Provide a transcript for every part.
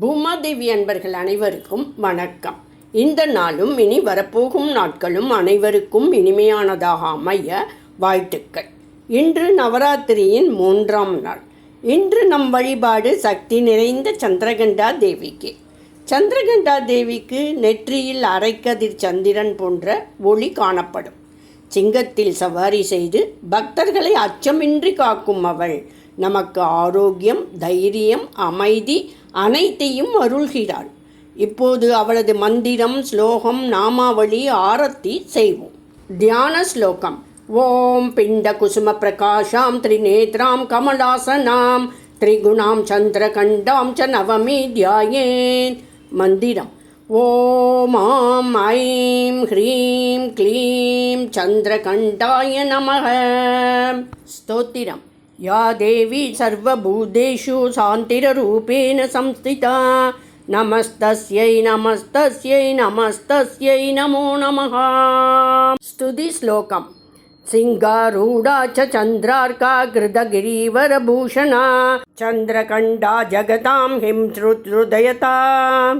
பூமாதேவி அன்பர்கள் அனைவருக்கும் வணக்கம். இந்த நாளும் இனி வரப்போகும் நாட்களும் அனைவருக்கும் இனிமையானதாக அமைய வாழ்த்துக்கள். இன்று நவராத்திரியின் மூன்றாம் நாள். இன்று நம் வழிபாடு சக்தி நிறைந்த சந்திரகண்டா தேவிக்கு. சந்திரகண்டா தேவிக்கு நெற்றியில் அரைக்கதிர் சந்திரன் போன்ற ஒளி காணப்படும். சிங்கத்தில் சவாரி செய்து பக்தர்களை அச்சமின்றி காக்கும் அவள் நமக்கு ஆரோக்கியம் தைரியம் அமைதி அனைத்தையும் அருள்கிறாள். இப்போது அவளது மந்திரம் ஸ்லோகம் நாமாவளி ஆரத்தி செய்வோம். தியான ஸ்லோகம். ஓம் பிண்ட குசும பிரகாஷாம் திரிநேத்ராம் கமலாசனாம் திரிகுணாம் சந்திரகண்டாம் ச நவமி தியாயேன் மந்திரம். ஓம் ஆம் ஐம் ஹ்ரீம் க்ளீம் சந்திரகண்டாய நமக. ஸ்தோத்திரம். या देवी सर्वभूतेषु शान्तिररूपेण संस्थिता। नमस्तस्यै नमस्तस्यै नमस्तस्यै नमो नमः। स्तुतिश्लोकम् सिंहारूढा च चन्द्रार्का कृतगिरीवरभूषणा। चन्द्रकण्डा जगतां हिंसृदयता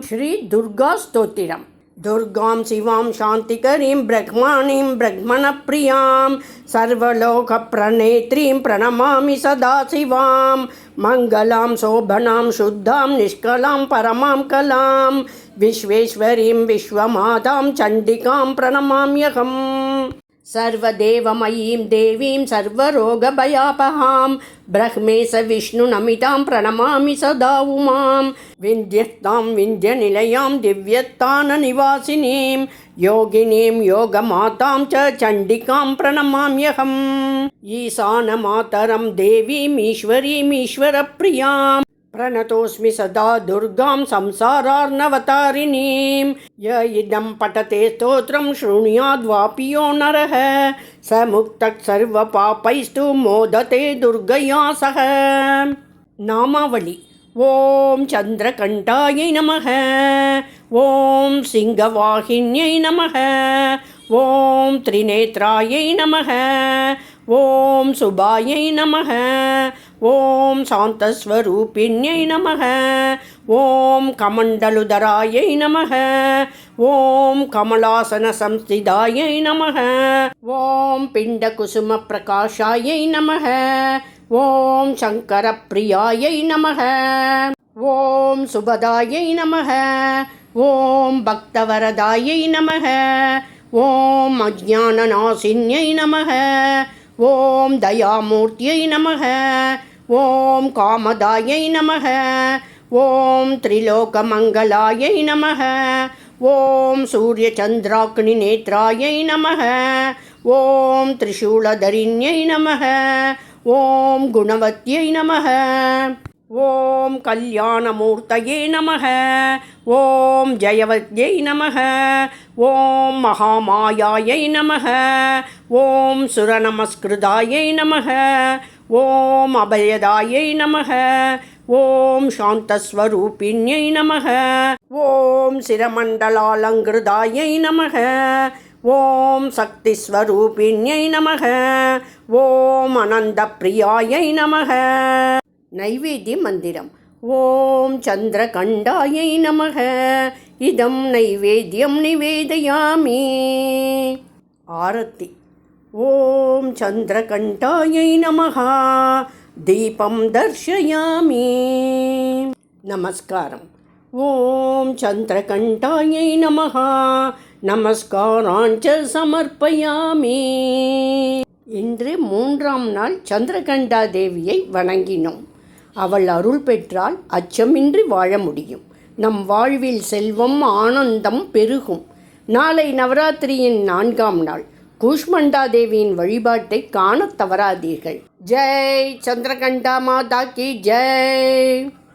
श्रीदुर्गास्तोत्तिरम् दुर्गां शिवां शान्तिकरीं, ब्रह्माणीं, ब्रह्मणप्रियाँ, सर्वलोकप्रणेत्रीं प्रणमामि सदा शिवां। मङ्गलां, शोभनां, शुद्धां, निष्कलां, परमां कलां। विश्वेश्वरीं, विश्वमातां, चण्डिकां प्रणमाम्यहम्। सर्वदेवमयीं देवीं सर्वरोगभयापहां ब्रह्मेश विष्णुनमितां प्रणमामि सदा उमां विन्द्यस्तां विन्द्यनिलयां दिव्यत्ताननिवासिनीं योगिनीं योगमातां च चण्डिकां प्रणमाम्यहम् ईशानमातरं देवीम् ईश्वरीम् ईश्वरप्रियाम् प्रणतोऽस्मि सदा दुर्गां संसारार्णवतारिणीं य इदं पठते स्तोत्रं शृणुयाद्वापि यो नरः स मुक्तः सर्वपापैस्तु मोदते दुर्गया सह नामावळि ॐ चन्द्रकण्ठायै नमः ॐ सिंहवाहिन्यै नमः ॐ त्रिनेत्रायै नमः ॐ सुभायै नमः ஓம் சாந்தஸ்வரூபிணியை நமக. ஓம் கமண்டலுதராயை நமக. ஓம் கமலாசன சம்ஸ்திதாயை நமக. ஓம் பிண்டகுசும பிரகாஷாயை நமக. ஓம் சங்கரப்பிரியாயை நமக. ஓம் சுபதாயை நமக. ஓம் பக்தவரதாயை நமக. ஓம் அஜானநாசின்யை நமக. ஓம் தயாமூர்த்தியை நமக. ஓம் காமதாயை நமக. ஓம் திரிலோகமங்களாயை நமக. ஓம் சூரியச்சந்திராக்னி நேத்ராயை நமக. ஓம் திரிசூலதரிணியை நமக. ஓம் குணவத்யை நமக. ஓம் கல்யாணமூர்த்தையே நமக. ஓம் ஜெயவத்யை நமக. ஓம் மகாமாயாயை நமக. ஓம் சுரநமஸ்கிருதாயை நமக. ஓம் அபயதாயை நமக. ஓம் சாந்தஸ்வரூபிணியை நமக. ஓம் சிரமண்டலாலங்கிருதாயை நமக. ஓம் சக்திஸ்வரூபிணியை நமக. ஓம் அனந்தப்பிரியாயை நமக. நைவேத்திய மந்திரம். ஓம் சந்திரகண்டாயை நமக. இதம் நைவேத்தியம் நிவேதயாமி. ஆரத்தி. ஓம் சந்திரகண்டாயை நமகா. தீபம் தர்ஷயாமி. நமஸ்காரம். ஓம் சந்திரகண்டாயை நமகா. நமஸ்காராஞ்ச சமர்ப்பயாமி. இன்று மூன்றாம் நாள் சந்திரகண்டா தேவியை வணங்கினோம். அவள் அருள் பெற்றால் அச்சமின்றி வாழ முடியும். நம் வாழ்வில் செல்வம் ஆனந்தம் பெருகும். நாளை நவராத்திரியின் நான்காம் நாள். கூஷ்மண்டா தேவியின் வழிபாட்டை காணத் தவறாதீர்கள். ஜெய்! சந்திரகண்டா மாதா கி ஜெய்!